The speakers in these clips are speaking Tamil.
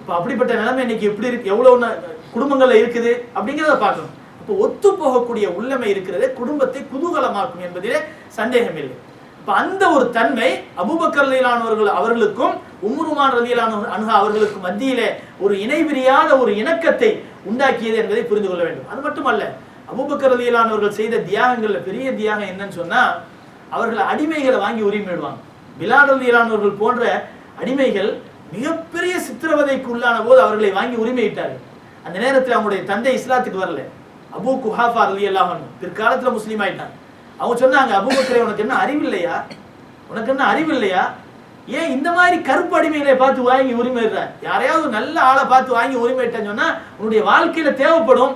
இப்போ அப்படிப்பட்ட நிலைமை இன்னைக்கு எப்படி இருக்கு? எவ்வளோ குடும்பங்களில் இருக்குது? அப்படிங்கிறத பார்க்கணும். இப்போ ஒத்து போகக்கூடிய உள்ளமை இருக்கிறது குடும்பத்தை குதூகலமாக்கும் என்பதிலே சந்தேகம் இல்லை. இப்போ அந்த ஒரு தன்மை அபுபக்கர் ரலியலானவர்கள் அவர்களுக்கும் உம்ருமான் ரலியலான அணுகா அவர்களுக்கும் மத்தியிலே ஒரு இணைபிரியாத ஒரு இணக்கத்தை உண்டாக்கியது என்பதை புரிந்து கொள்ள வேண்டும். அது மட்டுமல்ல அபுபக்கர் ரலியலானவர்கள் செய்த தியாகங்களில் பெரிய தியாகம் என்னன்னு சொன்னால் அவர்கள் அடிமைகளை வாங்கி உரிமையிடுவாங்க பிலால் ரலியலானவர்கள் போன்ற அடிமைகள் மிகப்பெரிய சித்திரவதைக்கு உள்ளான போது அவர்களை வாங்கி உரிமையிட்டார்கள். அந்த நேரத்தில் அவங்களுடைய தந்தை இஸ்லாத்துக்கு வரல. அபூ குஹாஃபா அலி அல்லாமன் பிற்காலத்தில் முஸ்லீம் ஆயிட்டாங்க. அவங்க சொன்னாங்க அபூபக்கரே உனக்கு என்ன அறிவு இல்லையா உனக்கு என்ன அறிவு இல்லையா ஏன் இந்த மாதிரி கருப்பு அடிமைகளை பார்த்து வாங்கி உரிமையிடுற? யாரையாவது நல்ல ஆளை பார்த்து வாங்கி உரிமையிட்டேன்னு சொன்னா உன்னுடைய வாழ்க்கையில தேவைப்படும்.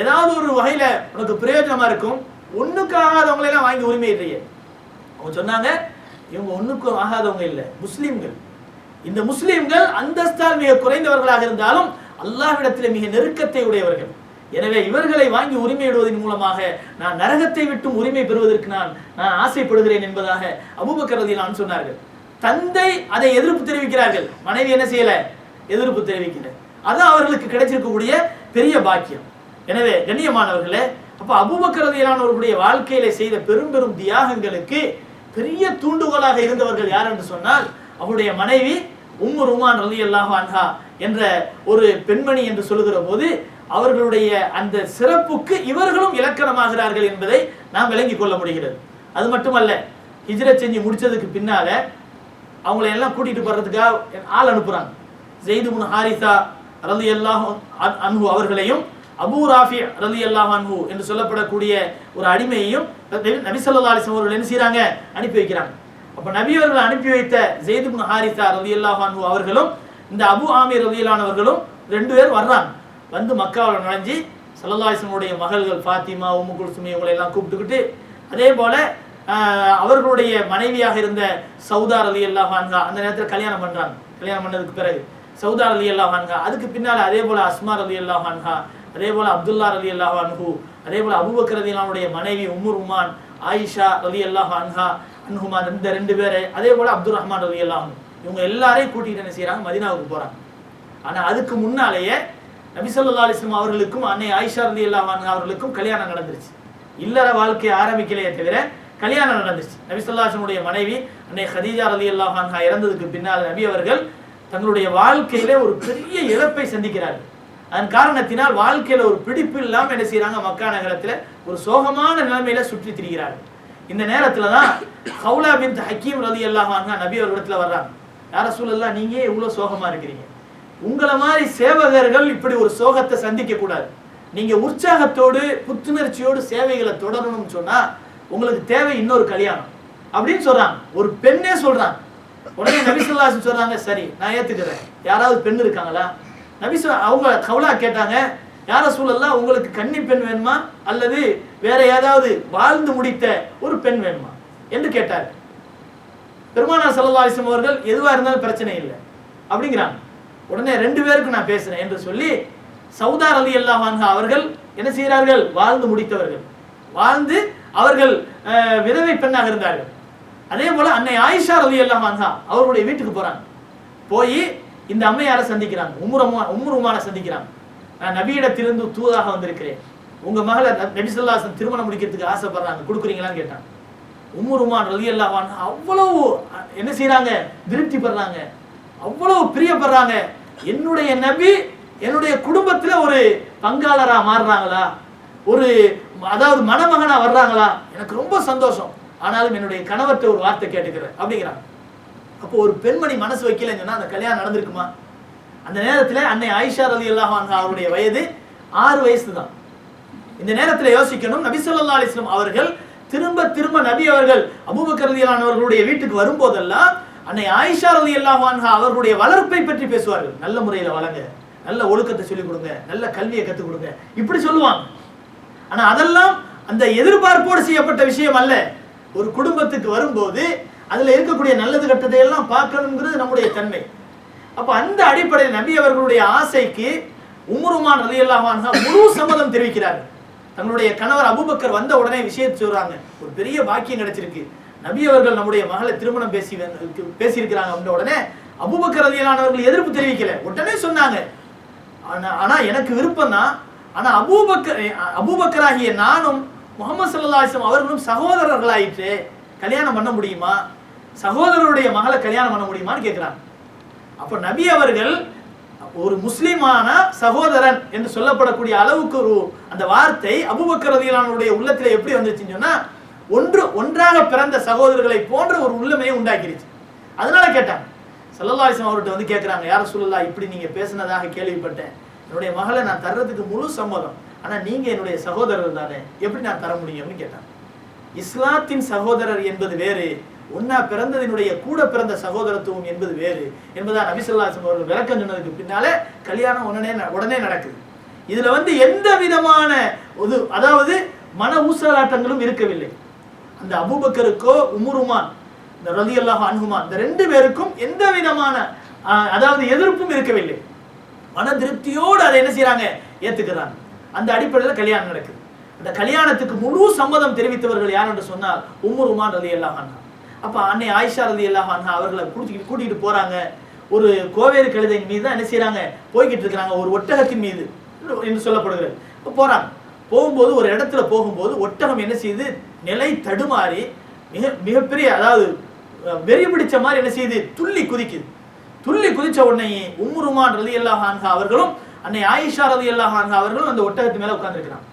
ஏதாவது ஒரு வகையில உனக்கு பிரயோஜனமா இருக்கும். ஒண்ணுக்கு ஆகாதவங்களெல்லாம் வாங்கி உரிமையிடுறீங்க அவங்க சொன்னாங்க இவங்க ஒண்ணுக்கும் ஆகாதவங்க இல்லை. முஸ்லீம்கள். இந்த முஸ்லீம்கள் அந்தஸ்தால் மிக குறைந்தவர்களாக இருந்தாலும் அல்லாஹ்விடத்தில் மிக நெருக்கத்தை உடையவர்கள். எனவே இவர்களை வாங்கி உரிமையிடுவதன் மூலமாக நான் நரகத்தை விட்டும் உரிமை பெறுவதற்கு நான் நான் ஆசைப்படுகிறேன் என்பதாக அபூபக்கர் நான் சொன்னார்கள். தந்தை அதை எதிர்ப்பு தெரிவிக்கிறார்கள். மனைவி என்ன செய்யல? எதிர்ப்பு தெரிவிக்கல. அது அவர்களுக்கு கிடைச்சிருக்கக்கூடிய பெரிய பாக்கியம். எனவே கண்ணியமானவர்களே அப்ப அபூபக்கர் ரலியல்லாஹுடைய வாழ்க்கையில செய்த பெரும் பெரும் தியாகங்களுக்கு பெரிய தூண்டுகோலாக இருந்தவர்கள் யார் என்று சொன்னால் அவருடைய மனைவி உம்மு ருமான் ரலி அல்லாஹ் அன்ஹா என்ற ஒரு பெண்மணி என்று சொல்லுகிற போது அவர்களுடைய அந்த சிறப்புக்கு இவர்களும் இலக்கணமாகிறார்கள் என்பதை நாம் விளங்கிக் கொள்ள முடிகிறது. அது மட்டுமல்ல ஹிஜ்ரத் செஞ்சு முடிச்சதுக்கு பின்னால அவங்கள எல்லாம் கூட்டிட்டு போறதுக்காக ஆள் அனுப்புறாங்க. ஜெயிது முன் ஹாரிசா ரலி அல்லாஹ் அன்ஹு அவர்களையும் அபு ராஃபி ரலி அல்லாஹ் அன்ஹு என்று சொல்லப்படக்கூடிய ஒரு அடிமையையும் நபிசல்லா ஸல்லல்லாஹு அவர்கள் என்ன செய்யறாங்க அனுப்பி வைக்கிறாங்க. அப்போ நபி அவர்கள் அனுப்பி வைத்த ஜெயிது முன் ஹாரிசா ரவி அல்லாஹ் அவர்களும் இந்த அபு ஆமீர் ரலி ரெண்டு பேர் வர்றாங்க. வந்து மக்காவில் நுழைஞ்சி ஸல்லல்லாஹு மகள்கள் ஃபாத்திமா உம்மு குல்சுமி இவங்களை எல்லாம் கூப்பிட்டுக்கிட்டு அதே போல் அவர்களுடைய மனைவியாக இருந்த சௌதா அலி அல்லாஹ் அந்த நேரத்தில் கல்யாணம் பண்ணுறாங்க கல்யாணம் பண்ணதுக்கு பிறகு சௌதா அலி அல்லாஹான்கா அதுக்கு பின்னால் அதே போல் அஸ்மா அலி அல்லாஹான்கா அதே போல் அப்துல்லா அலி அல்லாஹான்ஹூ அதே போல் அபுபக்கர் ரலியல்லாஹுடைய மனைவி உம்முர் உமான் ஆயிஷா அலி அல்லாஹ் அன்ஹுமா இந்த ரெண்டு பேரை அதே போல அப்துல் ரஹ்மான் ரவி எல்லாம் இவங்க எல்லாரையும் கூட்டிகிட்டு என்ன செய்கிறாங்க மதினாவுக்கு போகிறாங்க ஆனால் அதுக்கு முன்னாலேயே நபிசல்லா அலிஸ்லாம் அவர்களுக்கும் அன்னை ஆயிஷா ரலியல்லாஹு அன்ஹா அவர்களுக்கும் கல்யாணம் நடந்துருச்சு. இல்லற வாழ்க்கையை ஆரம்பிக்கலையே தவிர கல்யாணம் நடந்துச்சு நபி மனைவி அன்னை ஹதீஜா ரலியல்லாஹு அன்ஹா இறந்ததுக்கு பின்னால் நபி அவர்கள் தங்களுடைய வாழ்க்கையில ஒரு பெரிய இழப்பை சந்திக்கிறார்கள். அதன் காரணத்தினால் வாழ்க்கையில ஒரு பிடிப்பு இல்லாமல் என்ன செய்கிறாங்க மக்கா நகரத்துல ஒரு சோகமான நிலைமையில சுற்றி திரிகிறார்கள். இந்த நேரத்துல தான் ஹவுலா பின் ஹக்கீம் ரதி அல்லாஹான் நபி அவர்களிடத்துல வர்றாங்க. யார சூழல்லாம் நீங்க இவ்வளோ இவ்வளவு சோகமா இருக்கிறீங்க. உங்களை மாதிரி சேவகர்கள் இப்படி ஒரு சோகத்தை சந்திக்க கூடாது. நீங்க உற்சாகத்தோடு புத்துணர்ச்சியோடு சேவைகளை தொடரணும்னு சொன்னா உங்களுக்கு தேவை இன்னொரு கல்யாணம். அப்படின்னு சொல்றாங்க. ஒரு பெண்ணே சொல்றாங்க. உடனே நபிசுல்லாசன் சொல்றாங்க சரி நான் ஏத்துக்கிறேன். யாராவது பெண் இருக்காங்களா? நபிசு அவங்க கவுலா கேட்டாங்க யார சூழல்லாம் உங்களுக்கு கன்னி பெண் வேணுமா? அல்லது வேற ஏதாவது வாழ்ந்து முடித்த ஒரு பெண் வேணுமா? என்று கேட்டார். பெருமானார் ஸல்லல்லாஹு அவர்கள் எதுவா இருந்தாலும் பிரச்சனை இல்லை. அப்படிங்கிறாங்க. உடனே ரெண்டு பேருக்கு நான் பேசுறேன் என்று சொல்லி சௌதார் அலி அல்லா வான்கா அவர்கள் என்ன செய்கிறார்கள்? வாழ்ந்து முடித்தவர்கள். வாழ்ந்து அவர்கள் அஹ், விதவை பெண்ணாக இருந்தார்கள். அதே போல அன்னை ஆயிஷா அலி அல்லா அன்ஹா அவர்களுடைய வீட்டுக்கு போறாங்க. போய் இந்த அம்மையாரை சந்திக்கிறாங்க. உம்முரமா உம்முருமான சந்திக்கிறாங்க. நான் நபியிடத்திலிருந்து தூதாக வந்திருக்கிறேன். உங்க மகளை ந- நபி திருமணம் முடிக்கிறதுக்கு ஆசைப்படுறாங்க. கொடுக்குறீங்களான்னு கேட்டாங்க. உமருமான் ரலி அல்லாவான் அவ்வளவு என்ன செய்கிறாங்க திருப்தி படுறாங்க. அவ்வளவு பிரியப்படுறாங்க. என்னுடைய நபி என்னுடைய குடும்பத்துல ஒரு பங்காளரா மாறுறாங்களா? ஒரு அதாவது மணமகனா வர்றாங்களா? எனக்கு ரொம்ப சந்தோஷம். ஆனாலும் என்னுடைய கணவர்கிட்ட ஒரு வார்த்தை கேட்டுக்கிறேன். அப்படிங்கிறாங்க. அப்போ ஒரு பெண்மணி மனசு வைக்கலன்னு அந்த கல்யாணம் நடந்திருக்குமா? அந்த நேரத்தில் அன்னை ஆயிஷா அலி அல்லாஹான் அவருடைய வயது ஆறு வயசு தான் இந்த நேரத்தில் யோசிக்கணும். நபிசல்லா அலிஸ்லாம் அவர்கள் திரும்ப திரும்ப நபி அவர்கள் அபூபக்கர் அவர்களுடைய வீட்டுக்கு வரும்போதெல்லாம் அன்னை ஆயிஷா ரதி அன்ஹா அவர்களுடைய வளர்ப்பை பற்றி பேசுவார்கள். நல்ல முறையில வளங்க நல்ல ஒழுக்கத்தை சொல்லிக் கொடுங்க நல்ல கல்வியை கற்றுக் கொடுங்க. இப்படி சொல்லுவாங்க. ஆனா அதெல்லாம் அந்த எதிர்பார்ப்போடு செய்யப்பட்ட விஷயம் அல்ல. ஒரு குடும்பத்துக்கு வரும்போது அதுல இருக்கக்கூடிய நல்லது கெட்டதை எல்லாம் பார்க்கணுங்கிறது நம்முடைய தன்மை. அப்ப அந்த அடிப்படையில் நபி அவர்களுடைய ஆசைக்கு உமருமான் ரலியல்லாஹு அன்ஹா முழு சம்மதம் தெரிவிக்கிறார்கள். தங்களுடைய கணவர் அபூபக்கர் வந்த உடனே விஷயத்தை சொல்றாங்க. ஒரு பெரிய பாக்கியம் கிடைச்சிருக்கு. நபி அவர்கள் நம்முடைய மகளை திருமணம் பேசி பேசியிருக்கிறாங்க அப்படின்ற உடனே அபூபக்கர் ரலியல்லானவர்கள் எதிர்ப்பு தெரிவிக்கல. உடனே சொன்னாங்க. ஆனா ஆனா எனக்கு விருப்பம் தான் ஆனா அபூபக்கர் அபூபக்கராகிய நானும் முகமது சல்லா அவர்களும் சகோதரர்களாயிற்று கல்யாணம் பண்ண முடியுமா? சகோதரருடைய மகளை கல்யாணம் பண்ண முடியுமான்னு கேட்குறாங்க அப்போ நபி அவர்கள் ஒரு முஸ்லிமான சகோதரன் என்று சொல்லப்படக்கூடிய அளவுக்கு ஒரு அந்த வார்த்தை அபூபக்கர் உள்ளத்தில் எப்படி வந்துச்சுன்னு சொன்னா ஒன்று ஒன்றாக பிறந்த சகோதரர்களை போன்ற ஒரு உள்ளமையை உண்டாக்கிருச்சு. அதனால கேட்டாங்க. சல்லல்லா அவர்கிட்ட வந்து கேட்குறாங்க யார் சொல்லலா இப்படி நீங்க பேசுனதாக கேள்விப்பட்டேன். என்னுடைய மகளை நான் தர்றதுக்கு முழு சம்மதம். ஆனா நீங்க என்னுடைய சகோதரர் தானே எப்படி நான் தர முடியும்னு கேட்டாங்க. இஸ்லாத்தின் சகோதரர் என்பது வேறு ஒன்னா பிறந்ததினுடைய கூட பிறந்த சகோதரத்துவம் என்பது வேறு. என்பதா நபிசல்லாசம் அவர்கள் விளக்கம் சொன்னதுக்கு பின்னாலே கல்யாணம் உடனே ந- உடனே நடக்குது. இதுல வந்து எந்த விதமான ஒரு அதாவது மன ஊசலாட்டங்களும் இருக்கவில்லை. அந்த அபூபக்கருக்கோ உமுருமான் இந்த ரதி அல்லாஹ் அன்ஹுமான் இந்த ரெண்டு பேருக்கும் எந்த விதமான அதாவது எதிர்ப்பும் இருக்கவில்லை. மன திருப்தியோடு அதை என்ன செய்யறாங்க ஏத்துக்கிறாங்க. அந்த அடிப்படையில் கல்யாணம் நடக்குது. அந்த கல்யாணத்துக்கு முழு சம்மதம் தெரிவித்தவர்கள் யார் என்று சொன்னால் உம்முர் ரதி அல்லாஹான் அல்லாஹ் அன்ஹா. அப்போ அன்னை ஆயிஷா ரலி அல்லாஹ் அவர்களை கூட்டிட்டு கூட்டிகிட்டு போகிறாங்க ஒரு கோவேறு கழுதையின் மீது தான் என்ன செய்கிறாங்க போய்கிட்டு இருக்கிறாங்க ஒரு ஒட்டகத்தின் மீது என்று சொல்லப்படுகிறது. இப்போ போகிறாங்க போகும்போது ஒரு இடத்துல போகும்போது ஒட்டகம் என்ன செய்யுது நிலை தடுமாறி மிக மிகப்பெரிய அதாவது வெறி பிடிச்ச மாதிரி என்ன செய்யுது துள்ளி குதிக்குது. துள்ளி குதிச்ச உடனே உம்முருமான் ரதி அல்லாஹான்ஹா அவர்களும் அன்னை ஆயிஷா ரதி அல்லாஹ் அவர்களும் அந்த ஒட்டகத்து மேலே உட்காந்துருக்கிறாங்க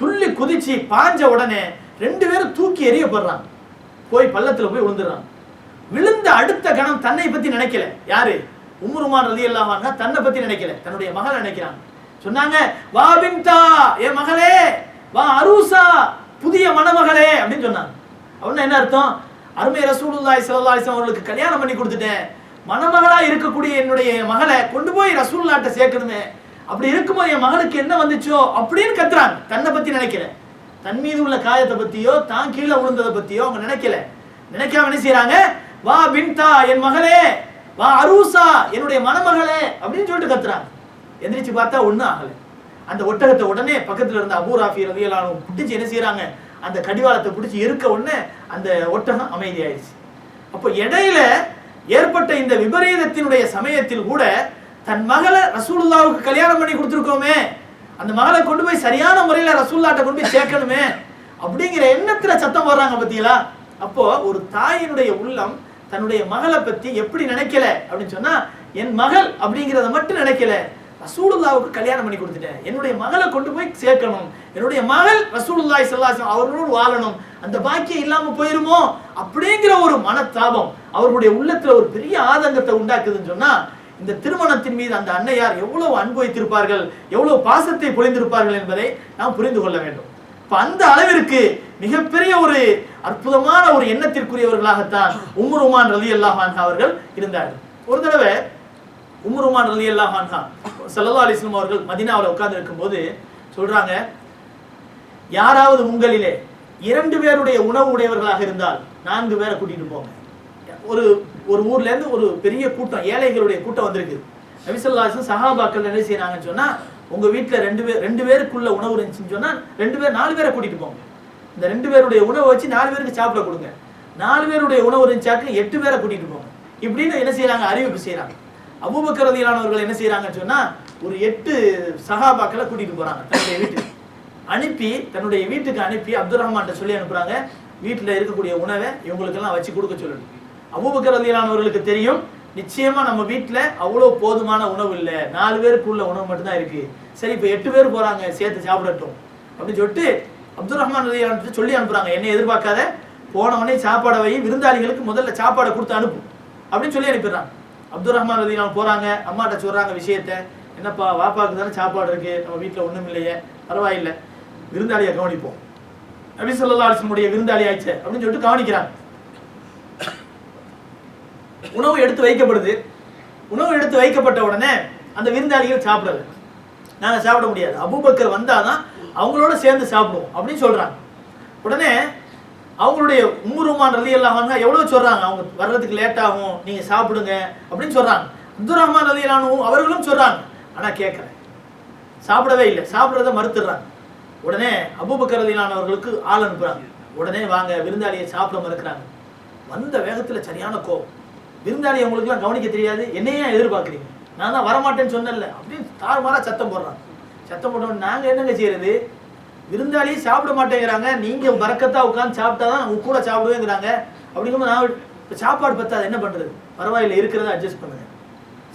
துள்ளி குதிச்சு பாஞ்ச உடனே ரெண்டு பேரும் தூக்கி எறியப்படுறாங்க. போய் பள்ளத்தில் போய் விழுந்துடுறான். விழுந்த அடுத்த கணம் தன்னை பற்றி நினைக்கல. யாரு? உம்ருமான் ரதி அல்லாஹ் தன்னை பற்றி நினைக்கல. தன்னுடைய மகள் நினைக்கிறான். சொன்னாங்க வா பின்தா என் மகளே வா அரூசா புதிய மணமகளே அப்படின்னு சொன்னாங்க. அப்படின்னா என்ன அர்த்தம்? அருமை ரசூலுல்லாய் சிவல்லாசம் அவர்களுக்கு கல்யாணம் பண்ணி கொடுத்துட்டேன். மணமகளா இருக்கக்கூடிய என்னுடைய மகளை கொண்டு போய் ரசூலுல்லாட்ட சேர்க்கணுமே. அப்படி இருக்கும்போது என் மகளுக்கு என்ன வந்துச்சோ அப்படின்னு கத்துறாங்க. தன்னை பத்தி நினைக்கிறேன் தன் மீது உள்ள காயத்தை பத்தியோ தான் கீழே விழுந்ததை பத்தியோ அவங்க நினைக்கல. நினைக்காம என்ன செய்யறாங்க வா பின்தா என் மகளே வா அரூசா என்னுடைய மணமகளே அப்படின்னு சொல்லிட்டு கத்துறாங்க. எந்திரிச்சு பார்த்தா ஒண்ணும் ஆகல. அந்த ஒட்டகத்தை உடனே பக்கத்துல இருந்த அபூ ராஃபி பிடிச்சி பிடிச்சு என்ன செய்யறாங்க அந்த கடிவாளத்தை பிடிச்சி இருக்க உடனே அந்த ஒட்டகம் அமைதியாயிடுச்சு. அப்போ இடையில ஏற்பட்ட இந்த விபரீதத்தினுடைய சமயத்தில் கூட தன் மகளை ரசூலுல்லாவுக்கு கல்யாணம் பண்ணி கொடுத்துருக்கோமே அந்த மகளை கொண்டு போய் சரியான முறையில் ரசூல்லாட்ட கொண்டு போய் சேர்க்கணுமே அப்படிங்கிற எண்ணத்தில் சத்தம் போடுறாங்க பார்த்தீங்களா அப்போ ஒரு தாயினுடைய உள்ளம் தன்னுடைய மகளை பத்தி எப்படி நினைக்கல அப்படின்னு சொன்னா என் மகள் அப்படிங்கிறத மட்டும் நினைக்கல. ரசூலுல்லாவுக்கு கல்யாணம் பண்ணி கொடுத்துட்டேன். என்னுடைய மகளை கொண்டு போய் சேர்க்கணும். என்னுடைய மகள் ரசூலுல்லாய் ஸல்லல்லாஹு அவர்களோடு வாழணும். அந்த பாக்கியம் இல்லாம போயிருமோ? அப்படிங்கிற ஒரு மனத்தாபம் அவர்களுடைய உள்ளத்துல ஒரு பெரிய ஆதங்கத்தை உண்டாக்குதுன்னு சொன்னா இந்த திருமணத்தின் மீது அந்த அன்னையார் எவ்வளவு அன்பு வைத்திருப்பார்கள் எவ்வளவு பாசத்தை பொழிந்திருப்பார்கள் என்பதை நாம் புரிந்து கொள்ள வேண்டும். இப்ப அந்த அளவிற்கு மிகப்பெரிய ஒரு அற்புதமான ஒரு எண்ணத்திற்குரியவர்களாகத்தான் உமர் உமான் ரலி அல்லாஹான்ஹா அவர்கள் இருந்தார்கள். ஒரு தடவை உம்ருமான் ரலி அல்லாஹான்ஹா சல்லா அலிஸ்லாம் அவர்கள் மதினாவில் உட்கார்ந்து இருக்கும்போது சொல்றாங்க யாராவது உங்களிலே இரண்டு பேருடைய உணவு உடையவர்களாக இருந்தால் நான்கு பேரை கூட்டிட்டு போங்க. ஒரு ஒரு ஊர்லேருந்து ஒரு பெரிய கூட்டம் ஏழைகளுடைய கூட்டம் வந்திருக்கு. நபிசல்லாசன் சஹாபாக்கள் என்ன செய்யறாங்கன்னு சொன்னால் உங்கள் வீட்டில் ரெண்டு பேர் ரெண்டு பேருக்குள்ள உணவு இருந்துச்சுன்னு சொன்னால் ரெண்டு பேர் நாலு பேரை கூட்டிகிட்டு போங்க. இந்த ரெண்டு பேருடைய உணவை வச்சு நாலு பேருக்கு சாப்பிட கொடுங்க. நாலு பேருடைய உணவு இருந்துச்சாக்கு எட்டு பேரை கூட்டிகிட்டு போங்க. இப்படின்னு என்ன செய்கிறாங்க அறிவிப்பு செய்கிறாங்க அபூபக்கர் என்ன செய்கிறாங்கன்னு சொன்னால் ஒரு எட்டு சஹாபாக்களை கூட்டிகிட்டு போகிறாங்க தன்னுடைய வீட்டுக்கு. அனுப்பி தன்னுடைய வீட்டுக்கு அனுப்பி அப்துல் ரஹ்மான்கிட்ட சொல்லி அனுப்புகிறாங்க வீட்டில் இருக்கக்கூடிய உணவை இவங்களுக்கெல்லாம் வச்சு கொடுக்க சொல்லணும். அபூபக்கர் ரலியல்லானவர்களுக்கு தெரியும் நிச்சயமா நம்ம வீட்டில் அவ்வளோ போதுமான உணவு இல்லை. நாலு பேருக்கு உள்ள உணவு மட்டும்தான் இருக்கு. சரி இப்போ எட்டு பேர் போறாங்க சேர்த்து சாப்பிடட்டும். அப்படின்னு சொல்லிட்டு அப்துல் ரஹ்மான் ரலியல்லானு சொல்லி அனுப்புறாங்க. என்ன எதிர்பார்க்காத போனவனே சாப்பாடை வை விருந்தாளிகளுக்கு முதல்ல சாப்பாடை கொடுத்து அனுப்பு. அப்படின்னு சொல்லி அனுப்பிடுறாங்க. அப்துல் ரஹ்மான் ரலியல்லானு போறாங்க அம்மாட்ட சொல்றாங்க விஷயத்த. என்னப்பா வாப்பாவுக்கு தானே சாப்பாடு இருக்கு நம்ம வீட்டில் ஒன்றும் இல்லையே பரவாயில்லை. விருந்தாளியை கவனிப்போம். நபி ஸல்லல்லாஹு அலைஹி விருந்தாளி ஆயிடுச்சு. அப்படின்னு சொல்லிட்டு கவனிக்கிறாங்க. உணவு எடுத்து வைக்கப்படுது. உணவு எடுத்து வைக்கப்பட்ட உடனே அந்த விருந்தாளிகள் சாப்பிடல. நாங்கள் சாப்பிட முடியாது. அபூபக்கர் வந்தாதான் அவங்களோட சேர்ந்து சாப்பிடுவோம் அப்படின்னு சொல்றாங்க. உடனே அவங்களுடைய உம்முருமான் ரலி அல்லாஹ் எவ்வளவு சொல்றாங்க? அவங்க வர்றதுக்கு லேட் ஆகும் நீங்க சாப்பிடுங்க அப்படின்னு சொல்றாங்க. அப்துல் ரஹ்மான் ரலி அவர்களும் சொல்றாங்க. ஆனா கேட்குறேன் சாப்பிடவே இல்லை. சாப்பிடுறத மறுத்துடுறாங்க. உடனே அபூபக்கர் ரலியல்லாஹு அவர்களுக்கு ஆள் அனுப்புறாங்க. உடனே வாங்க விருந்தாளியை சாப்பிட மறுக்கிறாங்க. வந்த வேகத்துல சரியான கோபம் விருந்தாளி உங்களுக்குலாம் கவனிக்க தெரியாது. என்னையே எதிர்பார்க்குறீங்க? நான் தான் வரமாட்டேன்னு சொன்னல அப்படின்னு தாறுமாறாக சத்தம் போடுறான். சத்தம் போட்டோம் நாங்கள் என்னங்க செய்யறது? விருந்தாளி சாப்பிட மாட்டேங்கிறாங்க. நீங்கள் பறக்கத்தா உட்காந்து சாப்பிட்டா தான் உங்க கூட சாப்பிடுவேங்கிறாங்க. அப்படிங்கும்போது நான் இப்போ சாப்பாடு பத்தாது என்ன பண்ணுறது பரவாயில்ல இருக்கிறத அட்ஜஸ்ட் பண்ணுங்க.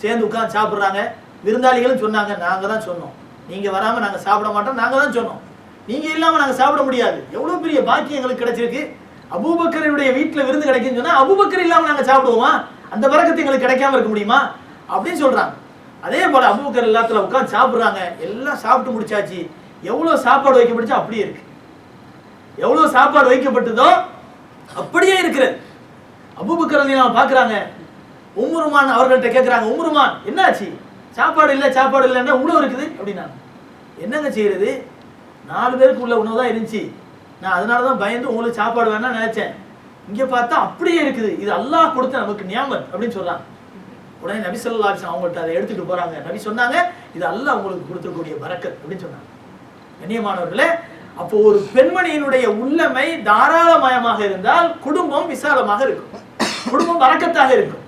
சேர்ந்து உட்காந்து சாப்பிட்றாங்க. விருந்தாளிகளும் சொன்னாங்க நாங்கள் தான் சொன்னோம். நீங்கள் வராமல் நாங்கள் சாப்பிட மாட்டோம் நாங்கள் தான் சொன்னோம். நீங்கள் இல்லாமல் நாங்கள் சாப்பிட முடியாது. எவ்வளோ பெரிய பாக்கியம் எங்களுக்கு கிடைச்சிருக்கு. அபூபக்கரனுடைய வீட்டில் விருந்து கிடைக்குன்னு சொன்னால் அபூபக்கர் இல்லாமல் நாங்கள் சாப்பிடுவோமா? அந்த பறக்கத்து எங்களுக்கு கிடைக்காம இருக்க முடியுமா? அப்படின்னு சொல்றாங்க. அதே போல அபூபக்கர் எல்லாத்துல உட்காந்து சாப்பிடுறாங்க. எல்லாம் சாப்பிட்டு முடிச்சாச்சு. எவ்வளவு சாப்பாடு வைக்கப்பட்டுச்சோ அப்படியே இருக்கு. எவ்வளவு சாப்பாடு வைக்கப்பட்டதோ அப்படியே இருக்கிறது அபூபக்கர் நம்ம பாக்குறாங்க. உமருமான் அவர்கள்ட்ட கேக்குறாங்க உமருமான் என்னாச்சு? சாப்பாடு இல்லை சாப்பாடு இல்லைன்னா உணவு இருக்குது? அப்படின்னாங்க. என்னங்க செய்யறது நாலு பேருக்கு உள்ள உணவு தான் இருந்துச்சு. நான் அதனால தான் பயந்து உங்களுக்கு சாப்பாடு வேணாம் நினைச்சேன். இங்க பார்த்தா அப்படியே இருக்குது. இது அல்லாஹ் கொடுத்த நமக்கு நியாமத் அப்படின்னு சொல்றாங்க உடனே நபி சொல்லா அவங்கள்ட்ட அதை எடுத்துட்டு போறாங்க. நபி சொன்னாங்க இது அல்லாஹ் உங்களுக்கு கொடுத்துருக்கூடிய பரக்கத் அப்படின்னு சொன்னாங்க. கண்ணியமானவர்களே அப்போ ஒரு பெண்மணியினுடைய உள்ளமை தாராளமயமாக இருந்தால் குடும்பம் விசாலமாக இருக்கும். குடும்பம் வரக்கத்தாக இருக்கும்.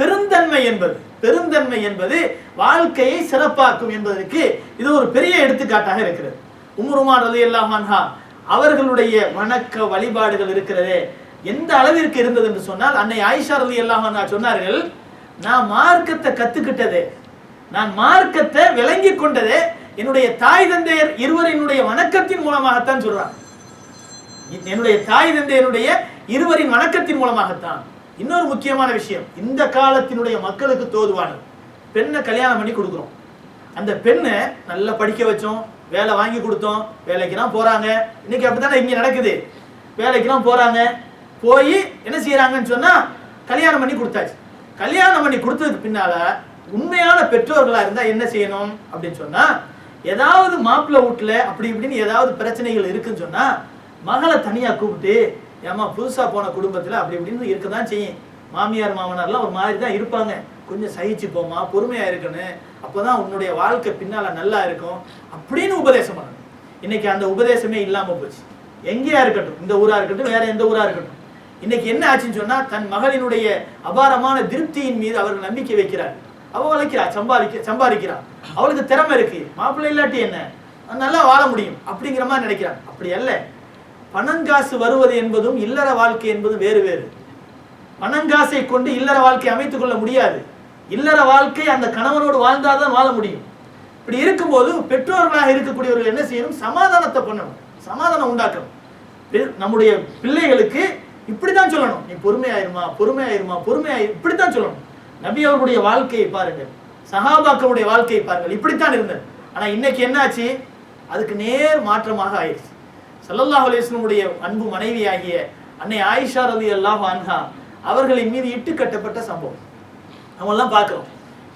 பெருந்தன்மை என்பது பெருந்தன்மை என்பது வாழ்க்கையை சிறப்பாக்கும் என்பதற்கு இது ஒரு பெரிய எடுத்துக்காட்டாக இருக்கிறது. உமருமான் ரலியல்லாஹு அன்ஹா அவர்களுடைய வணக்க வழிபாடுகள் இருக்கிறதே. எந்த அளவிற்கு இருந்தது என்று சொன்னால் அன்னை ஆயிஷா ரலியல்லாஹு அன்ஹா சொன்னார்கள் நான் மார்க்கத்தை கத்துக்கிட்டதே நான் மார்க்கத்தை விளங்கி கொண்டதே என்னுடைய தாய் தந்தையர் இருவரினுடைய வணக்கத்தின் மூலமாகத்தான் சொல்றான் என்னுடைய தாய் தந்தையருடைய இருவரின் வணக்கத்தின் மூலமாகத்தான். இன்னொரு முக்கியமான விஷயம் இந்த காலத்தினுடைய மக்களுக்கு தோதுவானது. பெண்ணை கல்யாணம் பண்ணி கொடுக்குறோம். அந்த பெண்ணை நல்லா படிக்க வச்சோம் வேலை வாங்கி கொடுத்தோம் வேலைக்கெல்லாம் போறாங்க. இன்னைக்கு அப்படித்தானே இங்க நடக்குது? வேலைக்கெல்லாம் போறாங்க. போய் என்ன செய்யறாங்கன்னு சொன்னா கல்யாணம் பண்ணி கொடுத்தாச்சு. கல்யாணம் பண்ணி கொடுத்ததுக்கு பின்னால உண்மையான பெற்றோர்களா இருந்தா என்ன செய்யணும் அப்படின்னு சொன்னா ஏதாவது மாப்பிள்ளை வீட்டுல அப்படி இப்படின்னு ஏதாவது பிரச்சனைகள் இருக்குன்னு சொன்னா மகளை தனியா கூப்பிட்டு ஏமா புதுசா போன குடும்பத்துல அப்படி இப்படின்னு இருக்கதான் செய்யும். மாமியார் மாமனார்லாம் ஒரு மாதிரி தான் இருப்பாங்க. கொஞ்சம் சகிச்சு போமா பொறுமையா இருக்கணும் அப்பதான் உன்னுடைய வாழ்க்கை பின்னால நல்லா இருக்கும் அப்படின்னு உபதேசம் பண்ணணும். இன்னைக்கு அந்த உபதேசமே இல்லாம போச்சு. எங்கேயா இருக்கட்டும் இந்த ஊரா இருக்கட்டும் வேற எந்த ஊரா இருக்கட்டும். இன்னைக்கு என்ன ஆச்சுன்னு சொன்னா தன் மகளினுடைய அபாரமான திருப்தியின் மீது அவர்கள் நம்பிக்கை வைக்கிறார். அவ வளைக்கிறா சம்பாதிக்க சம்பாதிக்கிறா. அவளுக்கு திறமை இருக்கு. மாப்பிள்ளை இல்லாட்டி என்ன? நல்லா வாழ முடியும் அப்படிங்கிற மாதிரி நினைக்கிறான். அப்படி அல்ல. பணங்காசு வருவது என்பதும் இல்லற வாழ்க்கை என்பதும் வேறு வேறு. பணங்காசை கொண்டு இல்லற வாழ்க்கை அமைத்துக் கொள்ள முடியாது. இல்லற வாழ்க்கை அந்த கணவனோடு வாழ்ந்தாதான் வாழ முடியும். இப்படி இருக்கும்போது பெற்றோர்களாக இருக்கக்கூடியவர்கள் என்ன செய்யணும்? சமாதானத்தை பண்ணணும். சமாதானம் உண்டாக்கணும். நம்முடைய பிள்ளைகளுக்கு இப்படித்தான் சொல்லணும். நீ பொறுமையாயிருமா? பொறுமையாயிருமா? பொறுமையாயிரு இப்படித்தான் சொல்லணும். நபி அவர்களுடைய வாழ்க்கையை பாருங்கள். சஹாபாக்களுடைய வாழ்க்கையை பாருங்கள். இப்படித்தான் இருந்தது. ஆனா இன்னைக்கு என்னாச்சு? அதுக்கு நேர் மாற்றமாக ஆயிடுச்சு சல்லல்லாஹ் அலிஸ்லமுடைய அன்பு அன்பு மனைவியாகிய அன்னை ஆயிஷா ரலியல்லாஹு அன்ஹா அவர்களின் மீது இட்டு கட்டப்பட்ட சம்பவம். நம்மெல்லாம் பார்க்குறோம்.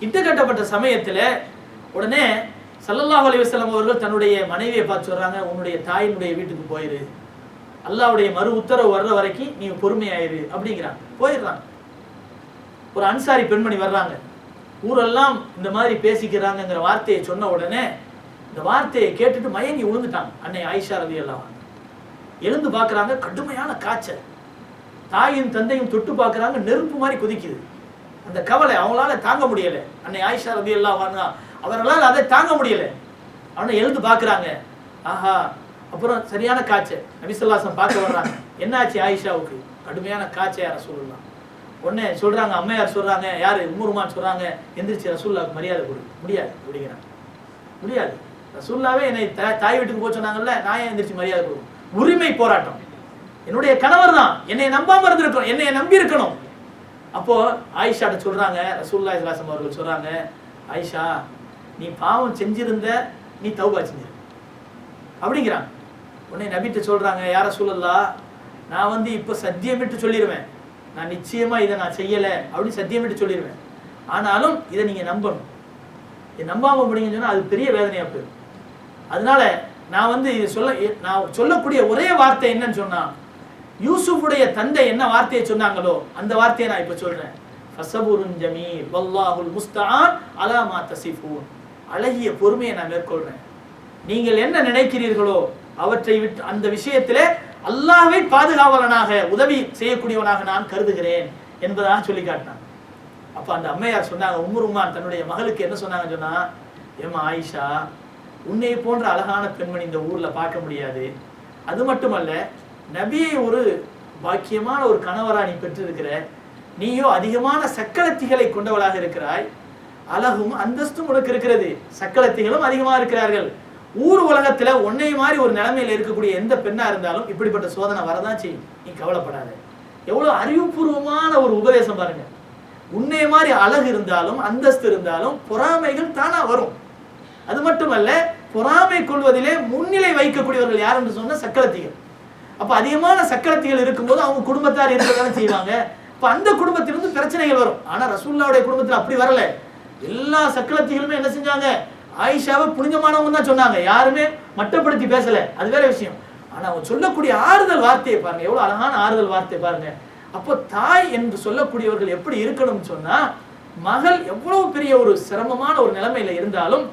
இட்டு கட்டப்பட்ட சமயத்துல உடனே சல்லல்லாஹ் அலி வஸ்லம் அவர்கள் தன்னுடைய மனைவியை பார்த்து சொல்றாங்க உன்னுடைய தாயினுடைய வீட்டுக்கு போயிரு. அல்லாவுடைய மறு உத்தரவு வர்ற வரைக்கும் நீ பொறுமையாயிரு அப்படிங்கிறாங்க. போயிடுறாங்க. ஒரு அன்சாரி பெண்மணி வர்றாங்க. ஊரெல்லாம் இந்த மாதிரி பேசிக்கிறாங்கங்கிற வார்த்தையை சொன்ன உடனே இந்த வார்த்தையை கேட்டுட்டு மயங்கி விழுந்துட்டாங்க அன்னை ஆயிஷா ரவி எல்லாம் எழுந்து பார்க்குறாங்க கடுமையான காய்ச்சல். தாயும் தந்தையும் தொட்டு பார்க்குறாங்க நெருப்பு மாதிரி கொதிக்குது. அந்த கவலை அவங்களால தாங்க முடியலை. அன்னை ஆயிஷா ரவி எல்லாம் அவர்களால் அதை தாங்க முடியலை. அவனை எழுந்து பார்க்குறாங்க. ஆஹா அப்புறம் சரியான காய்ச்சல். நபிசல்லாசம் பார்க்க வர்றாங்க. என்னாச்சு ஆயிஷாவுக்கு? கடுமையான காய்ச்சல் யார சொல்லலாம் உடனே சொல்றாங்க அம்மையார் சொல்றாங்க யார்? உம்முருமான்னு சொல்றாங்க எந்திரிச்சு ரசூல்லாவுக்கு மரியாதை கொடு. முடியாது அப்படிங்கிறாங்க. முடியாது. ரசூல்லாவே என்னை தா- தாய் வீட்டுக்கு போக சொன்னாங்கல்ல நான் ஏன் எந்திரிச்சு மரியாதை கொடுக்கும் உரிமை போராட்டம். என்னுடைய கணவர் தான். என்னை நம்பாம இருந்திருக்கணும். என்னை நம்பி இருக்கணும். அப்போ ஆயிஷாட்ட சொல்றாங்க ரசூல்லா இஸ்லாசம் அவர்கள் சொல்றாங்க ஆயிஷா நீ பாவம் செஞ்சிருந்த நீ தௌபா செஞ்சிரு. அப்படிங்கிறாங்க. உடனே நபிட்ட சொல்கிறாங்க யார சொல்லலா நான் வந்து இப்போ சத்தியமிட்டு சொல்லிடுவேன் நான் நிச்சயமாக இதை நான் செய்யலை அப்படின்னு சத்தியமிட்டு சொல்லிடுவேன் ஆனாலும் இதை நீங்கள் நம்பணும். இதை நம்பாமல் போனீங்கன்னு சொன்னால் அது பெரிய வேதனையாக போயிடும். அதனால நான் வந்து இது சொல்ல நான் சொல்லக்கூடிய ஒரே வார்த்தை என்னன்னு சொன்னால் யூசுஃபுடைய தந்தை என்ன வார்த்தையை சொன்னாங்களோ அந்த வார்த்தையை நான் இப்போ சொல்கிறேன் ஃபஸபுருன் ஜமீல் வல்லாஹுல் முஸ்தான் அலா மா தசிஃபூன். அழகிய பொறுமையை நான் மேற்கொள்கிறேன் நீங்கள் என்ன நினைக்கிறீர்களோ அவற்றை விட்டு அந்த விஷயத்திலே அல்லாவை பாதுகாவலனாக உதவி செய்யக்கூடியவனாக நான் கருதுகிறேன் என்பதாக சொல்லி காட்டினான் அப்போ அந்த அம்மையார் சொன்னாங்க உம்முர் உமான் தன்னுடைய மகளுக்கு என்ன சொன்னாங்கன்னு சொன்னா ஏமா ஆயிஷா உன்னை போன்ற அழகான பெண்மணி இந்த ஊர்ல பார்க்க முடியாது. அது மட்டுமல்ல நபியை ஒரு பாக்கியமான ஒரு கணவரா நீ பெற்றிருக்கிற நீயோ அதிகமான சக்கரத்திகளை கொண்டவளாக இருக்கிறாய். அழகும் அந்தஸ்தும் உனக்கு இருக்கிறது. சக்கலத்திகளும் அதிகமாக இருக்கிறார்கள். ஊர் உலகத்துல உன்னை மாதிரி ஒரு நிலைமையில இருக்கக்கூடிய எந்த பெண்ணா இருந்தாலும் இப்படிப்பட்ட சோதனை வரதான் செய்யும். நீ கவலைப்படாத. எவ்வளவு அறிவுபூர்வமான ஒரு உபதேசம் பாருங்க. உன்னை மாதிரி அழகு இருந்தாலும் அந்தஸ்து இருந்தாலும் பொறாமைகள் தானா வரும். அது மட்டுமல்ல பொறாமை கொள்வதிலே முன்னிலை வைக்கக்கூடியவர்கள் யார் என்று சொன்ன சக்கரத்திகள். அப்ப அதிகமான சக்கரத்திகள் இருக்கும்போது அவங்க குடும்பத்தார் இருக்கதானே செய்வாங்க. இப்ப அந்த குடும்பத்திலிருந்து பிரச்சனைகள் வரும். ஆனா ரசூல்லாவுடைய குடும்பத்துல அப்படி வரல. எல்லா சக்கரத்திகளுமே என்ன செஞ்சாங்க? ஆயிஷாவை புனிதமானவங்க தான் சொன்னாங்க. யாருமே மட்டப்படுத்தி பேசல. அது வேற விஷயம். ஆனா அவங்க சொல்லக்கூடிய ஆறுதல் வார்த்தையை பாருங்க. எவ்வளவு அழகான ஆறுதல் வார்த்தை பாருங்க. அப்போ தாய் என்று சொல்லக்கூடியவர்கள் எப்படி இருக்கணும்னு சொன்னா மகள் எவ்வளவு பெரிய ஒரு சிரமமான ஒரு நிலைமையில இருந்தாலும்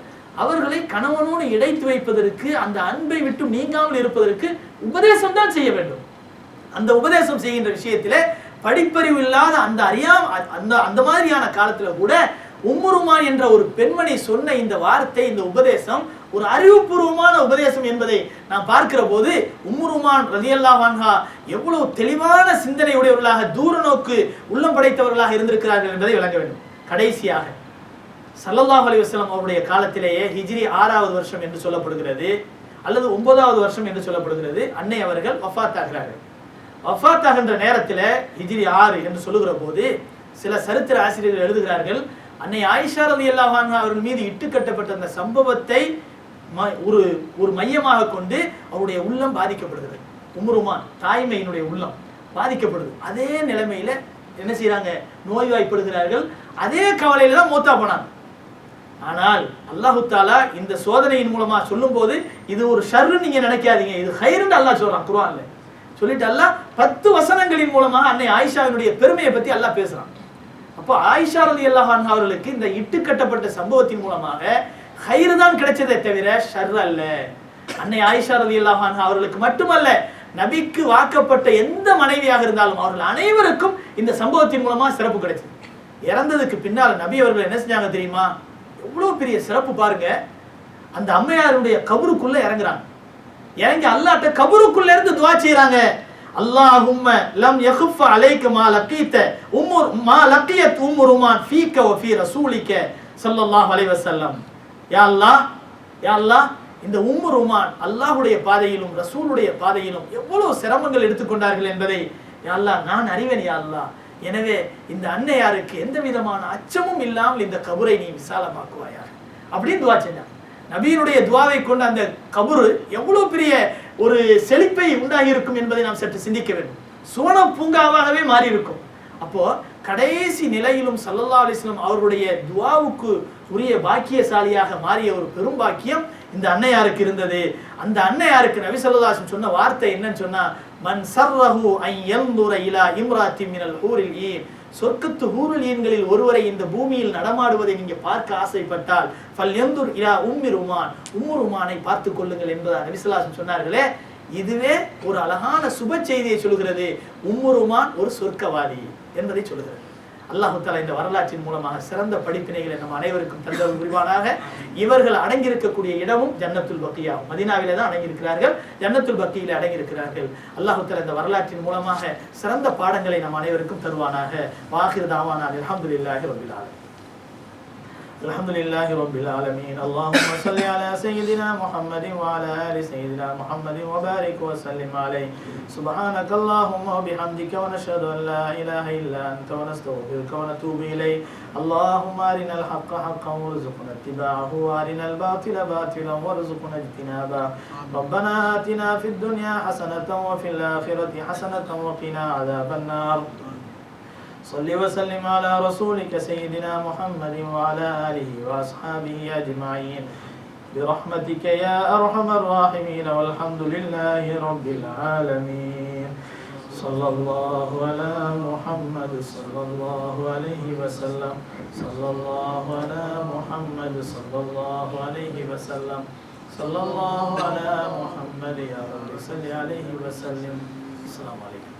அவர்களை கணவனோடு இடைத்து வைப்பதற்கு அந்த அன்பை விட்டு நீங்காமல் இருப்பதற்கு உபதேசம் தான் செய்ய வேண்டும். அந்த உபதேசம் செய்கின்ற விஷயத்திலே படிப்பறிவு இல்லாத அந்த அறியாம அந்த அந்த மாதிரியான காலத்துல கூட உம்முருமான் என்ற ஒரு பெண்மணி சொன்ன இந்த வார்த்தை இந்த உபதேசம் ஒரு அறிவுபூர்வமான உபதேசம் என்பதை நாம் பார்க்கிற போது உம்முருமான் ரதியல்லா வான்ஹா எவ்வளவு தெளிவான சிந்தனை உடையவர்களாக தூர நோக்கு உள்ளம் படைத்தவர்களாக இருந்திருக்கிறார்கள் என்பதை விளங்க வேண்டும். கடைசியாக சல்லல்லாஹ் அலைஹி அவருடைய காலத்திலேயே ஹிஜ்ரி ஆறாவது வருஷம் என்று சொல்லப்படுகிறது அல்லது ஒன்பதாவது வருஷம் என்று சொல்லப்படுகிறது. அன்னை அவர்கள் வஃபாத் ஆகிறார்கள் வஃபாத் ஆகின்ற நேரத்தில் ஹிஜ்ரி ஆறு என்று சொல்லுகிற போது சில சரித்திர ஆசிரியர்கள் எழுதுகிறார்கள் அன்னை ஆயிஷா ரலியல்லாஹு அல்லாஹான் அவர்கள் மீது இட்டு கட்டப்பட்ட அந்த சம்பவத்தை ம- ஒரு ஒரு மையமாக கொண்டு அவருடைய உள்ளம் பாதிக்கப்படுகிறது. உம்ருமான் தாய்மையினுடைய உள்ளம் பாதிக்கப்படுது. அதே நிலைமையில என்ன செய்யறாங்க நோய்வாய்ப்படுகிறார்கள். அதே கவலையில தான் மூத்தா போனாங்க. ஆனால் அல்லாஹு தாலா இந்த சோதனையின் மூலமா சொல்லும்போது இது ஒரு ஷர்னு நீங்க நினைக்காதீங்க. இது ஹைருன்னு அல்லாஹ் சொல்றான் குர்ஆன்ல. சொல்லிட்டு அல்லாஹ் பத்து வசனங்களின் மூலமாக அன்னை ஆயிஷாவினுடைய பெருமையை பத்தி அல்லாஹ் பேசுறான். அப்போ ஆயிஷா ரலியல்லாஹு அல்லாஹான் அவர்களுக்கு இந்த இட்டு கட்டப்பட்ட சம்பவத்தின் மூலமாக ஹைரு தான் கிடைச்சதே தவிர ஷர் அல்ல. அன்னை ஆயிஷா ரலியல்லாஹு அல்லாஹான் அவர்களுக்கு மட்டுமல்ல நபிக்கு வாக்கப்பட்ட எந்த மனைவியாக இருந்தாலும் அவர்கள் அனைவருக்கும் இந்த சம்பவத்தின் மூலமா சிறப்பு கிடைச்சது. இறந்ததுக்கு பின்னால் நபி அவர்கள் என்ன செஞ்சாங்க தெரியுமா? எவ்வளவு பெரிய சிறப்பு பாருங்க. அந்த அம்மையாருடைய கபருக்குள்ள இறங்குறாங்க. இறங்கி அல்லாட்ட கபருக்குள்ள இருந்து துவா செய்றாங்க. அல்லாஹும்ம லம் யகுஃப அலைக்க மா லக்கீத்த. உம்முர் மா லக்கியத் உம்முருமான் ஃபீக்க வ ஃபீ ரசூலிக்க. ஸல்லல்லாஹு அலைஹி வஸல்லம். யா அல்லாஹ் யா அல்லாஹ் இந்த உம்மு ருமான் அல்லாஹ்வுடைய பாதையிலும் ரசூலுடைய பாதையிலும் எவ்வளவு சிரமங்கள் எடுத்துக்கொண்டார்கள் என்பதை யா அல்லாஹ் நான் அறிவேன் யா அல்லாஹ். எனவே இந்த அன்னையாருக்கு எந்த விதமான அச்சமும் இல்லாமல் இந்த கபரை நீ விசாலமாக்குவாயா அப்படின்னு துவா செஞ்சான் நபியினுடைய துவாவை கொண்டு அந்த கபரு எவ்வளவு பெரிய ஒரு செழிப்பை உண்டாகி இருக்கும் என்பதை நாம் சற்று சிந்திக்க வேண்டும். சோன பூங்காவாகவே மாறி இருக்கும் அப்போ கடைசி நிலையிலும் சல்லல்லா அலிஸ்லம் அவருடைய துவாவுக்கு உரிய பாக்கியசாலியாக மாறிய ஒரு பெரும் பாக்கியம் இந்த அன்னையாருக்கு இருந்தது. அந்த அன்னையாருக்கு நபி ஸல்லல்லாஹு சொன்ன வார்த்தை என்னன்னு சொன்னா மன் சர்ரஹு ஐ யன்துர இலா இம்ராத்தி மினல் ஊரில் ஈன். சொர்க்கத்து ஹூருலியன்களில் ஒருவரை இந்த பூமியில் நடமாடுவதை நீங்க பார்க்க ஆசைப்பட்டால் ஃபல் இரா இலா உம்மி ருமான். உம்மு ருமானை பார்த்து கொள்ளுங்கள் என்பதாக நபி சொன்னார்களே இதுவே ஒரு அழகான சுப செய்தியை சொல்கிறது உம்மு ருமான் ஒரு சொர்க்கவாதி என்பதை சொல்கிறது அல்லாஹால இந்த வரலாற்றின் மூலமாக சிறந்த படிப்பினைகளை நம் அனைவருக்கும் தந்தவர் புரிவானாக. இவர்கள் அடங்கியிருக்கக்கூடிய இடமும் ஜன்னத்துல் பக்கியா மதினாவிலே தான் அடங்கியிருக்கிறார்கள். ஜன்னத்துல் பக்தியிலே அடங்கியிருக்கிறார்கள். அல்லாஹால இந்த வரலாற்றின் மூலமாக சிறந்த பாடங்களை நம் அனைவருக்கும் தருவானாக. வாஹிர் தாவானாக அல்ஹம்துலில்லாஹி ரப்பில் الحمد لله رب العالمين اللهم صل على سيدنا محمد وعلى آل سيدنا محمد وبارك وسلم عليه سبحانك اللهم وبحمدك ونشهد أن لا إله إلا أنت ونستغفرك ونتوب إليك اللهم أرنا الحق حقا وارزقنا اتباعه وأرنا الباطل باطلا وارزقنا اجتنابه ربنا آتنا في الدنيا حسنة وفي الآخرة حسنة وقنا عذاب النار صل وسلم على رسولك سيدنا محمد وعلى آله وأصحابه أجمعين. برحمتك يا أرحم الراحمين والحمد لله رب العالمين. صلى الله على محمد صلى الله عليه وسلم. صلى الله على محمد صلى الله عليه وسلم. صلى الله على محمد يا رب صل عليه وسلم. السلام عليكم.